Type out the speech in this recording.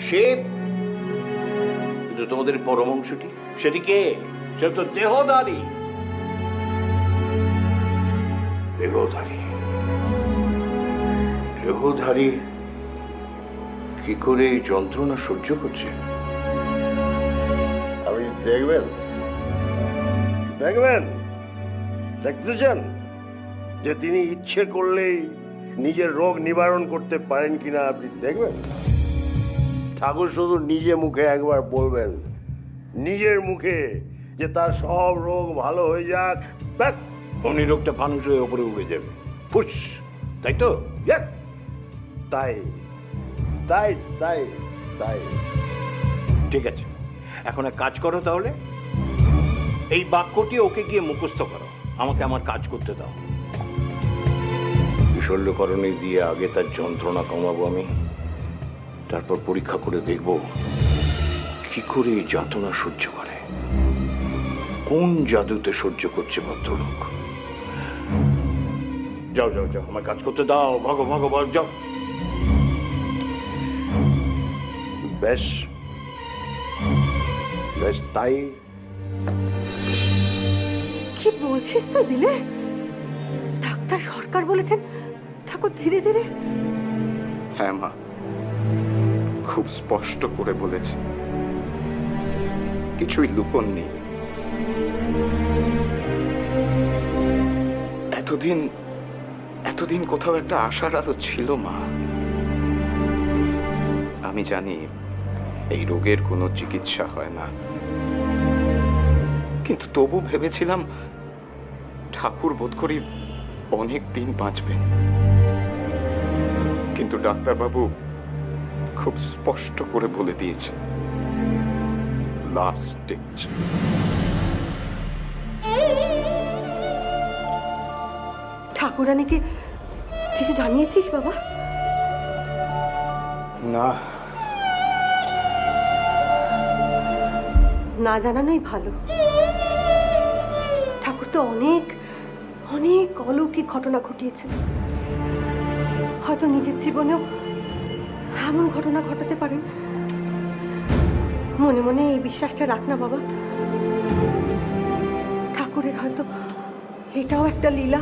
সে কিন্তু তোমাদের পরমংশটি? সেটি কে? সে তো দেহদারি। দেহধারী দেহধারী কি করে এই যন্ত্রণা সহ্য করছে? আপনি দেখবেন। দেখবেন? দেখতে চান যে তিনি ইচ্ছে করলেই নিজের রোগ নিবারণ করতে পারেন কিনা আপনি দেখবেন? ঠাকুর শুধু নিজে মুখে একবার বলবেন। নিজের মুখে যে তার সব রোগ ভালো হয়ে যাক, ব্যাস। অমনি রোগটা ফানুস হয়ে ওপরে উড়ে যাবে। ফুস, তাই তো? তাই তাই তাই তাই। ঠিক আছে, এখন এক কাজ করো তাহলে। এই বাক্যটি ওকে গিয়ে মুখস্থ করো। আমাকে আমার কাজ করতে দাও। বিশল্যকরণে দিয়ে আগে তার যন্ত্রণা কমাবো আমি। তারপর পরীক্ষা করে দেখব কি করে এই যাতনা সহ্য করে। কোন জাদুতে সহ্য করছে ভদ্রলোক? যাও যাও যাও আমার কাজ করতে দাও। ভাগো ভাগো ভগবান যাও। বেশ বেশ তাই। কি বলছিস তো দিলে ডাক্তার সরকার বলেছেন ঠাকুর ধীরে ধীরে। হ্যাঁ মা। খুব স্পষ্ট করে বলেছে। কিছুই লুকন নেই এতদিন এতদিন কোথাও একটা আশার আলো ছিল, মা। আমি জানি এই রোগের কোনো চিকিৎসা হয় না। কিন্তু তবু ভেবেছিলাম ঠাকুর বোধ করি অনেক দিন বাঁচবেন। কিন্তু ডাক্তারবাবু খুব স্পষ্ট করে বলে দিয়েছে। লাস্ট স্টেজ ঠাকুরানিকে কিছু জানিয়েছিস বাবা? না। না জানানোই ভালো। ঠাকুর তো অনেক অনেক অলৌকিক ঘটনা ঘটিয়েছেন। হয়তো নিজের জীবনেও এমন ঘটনা ঘটাতে পারেন মনে মনে এই বিশ্বাসটা রাখ না বাবা। ঠাকুরের হয়তো এটাও একটা লীলা।